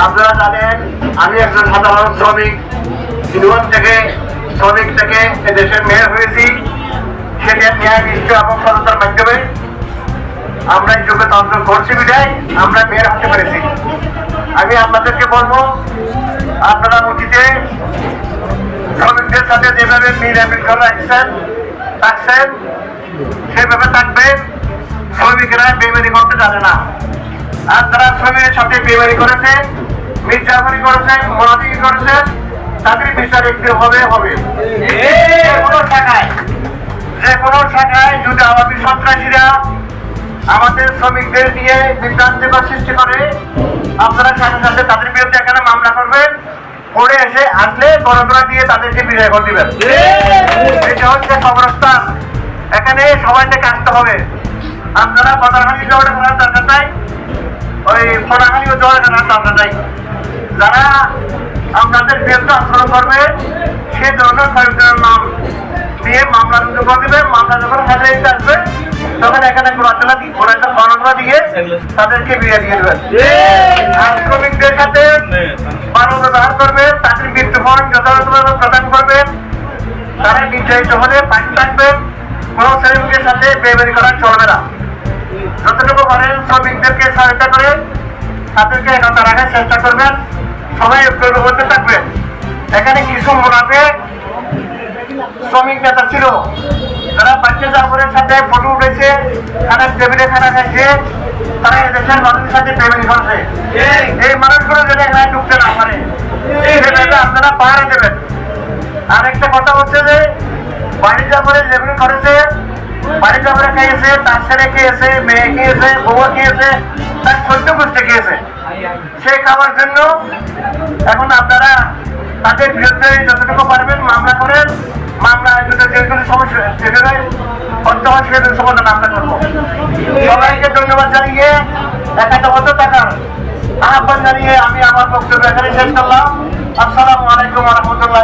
আপনারা জানেন, আমি একজন সাধারণ শ্রমিক। জীবন থেকে শ্রমিক থেকে দেশের মেয়র হয়েছি। সেটা ন্যায় নিশ্চয় এবং সততার মাধ্যমে আমরা এই যুগে তন্ত্র করছি বিদায় আমরা মেয়র হতে পেরেছি। আমি আপনাদেরকে বলব, আপনারা অতীতে শ্রমিকদের সাথে যেভাবে মিলামিল করে রাখছেন থাকছেন, সেভাবে থাকবেন, শ্রমিকরা বেমারি করতে জানে না। আর যারা শ্রমিকের সাথে বেমারি করেছে মির্জাফারি করেছে মনাদিগি করেছে, তাদের বিচার একটু হবে হবে। কোনো শাখায়, যে কোনো শাখায় যদি আওয়ামী সন্ত্রাসীরা আমাদের শ্রমিকদের নিয়ে বিভ্রান্তিকর সৃষ্টি করে, আপনারা সাথে সাথে তাদের বিরুদ্ধে এখানে মামলা করবেন, পড়ে এসে আসলে গণতন্ত্র দিয়ে তাদেরকে বিজয় করে দিবেন। এটা হচ্ছে কবরস্থান। এখানে সবাইকে আসতে হবে। আপনারা পদারখানি জোয়ার করার দরকার নাই ওই ফোনাখানিও জোয়ার করার দরকার নাই যারা আপনাদের বিরুদ্ধে আক্রমণ করবে, সে ধরনের কয়েকজনের নাম দিয়ে মামলা রুজু করে দেবে। মামলা যখন হাতে আসবে, তখন এখানে ঘোরাচলা দিয়ে ঘোরাচলা গণনা দিয়ে তাদেরকে বিয়ে দিয়ে দেবেন। আর সাথে ভালো ব্যবহার করবে, তাদের মৃত্যুফল যথাযথভাবে প্রদান করবেন তারা নির্যাতিত হলে পাশে থাকবেন কোন শ্রমিকের সাথে বেমারি করা চলবে না। যতটুকু পারেন শ্রমিকদেরকে সহায়তা করে তাদেরকে একতা রাখার চেষ্টা করবেন। সবাই ঐক্যের মধ্যে থাকবেন এখানে কিছু মোনাফে শ্রমিক নেতা ছিল। তারা বাচ্চা জাফরের সাথে ফটো উঠেছে খানা টেবিলে খানা খাইছে, তারা এদেশের মানুষের সাথে বেমারি করছে। এই মানুষগুলো যেন এখানে ঢুকতে না পারে আপনারা পাহাড়ে দেবেন। আর একটা কথা হচ্ছে যে বাড়ি যাবরে যেগুলো করেছে বাড়ি যাবরে খেয়েছে তার ছেলে খেয়েছে মেয়ে খেয়েছে বউ খেয়েছে তার সদ্য করতে খেয়েছে সেই খাওয়ার জন্য এখন আপনারা তাদের বিরুদ্ধে যতটুকু পারবেন মামলা করেন। মামলা যদি সমস্যা আমরা করব। সবাইকে ধন্যবাদ জানিয়ে একান্ত টাকার আহ্বান জানিয়ে আমি আমার বক্তব্য এখানে শেষ করলাম। আসসালামু আলাইকুম রহমতুল্লাহ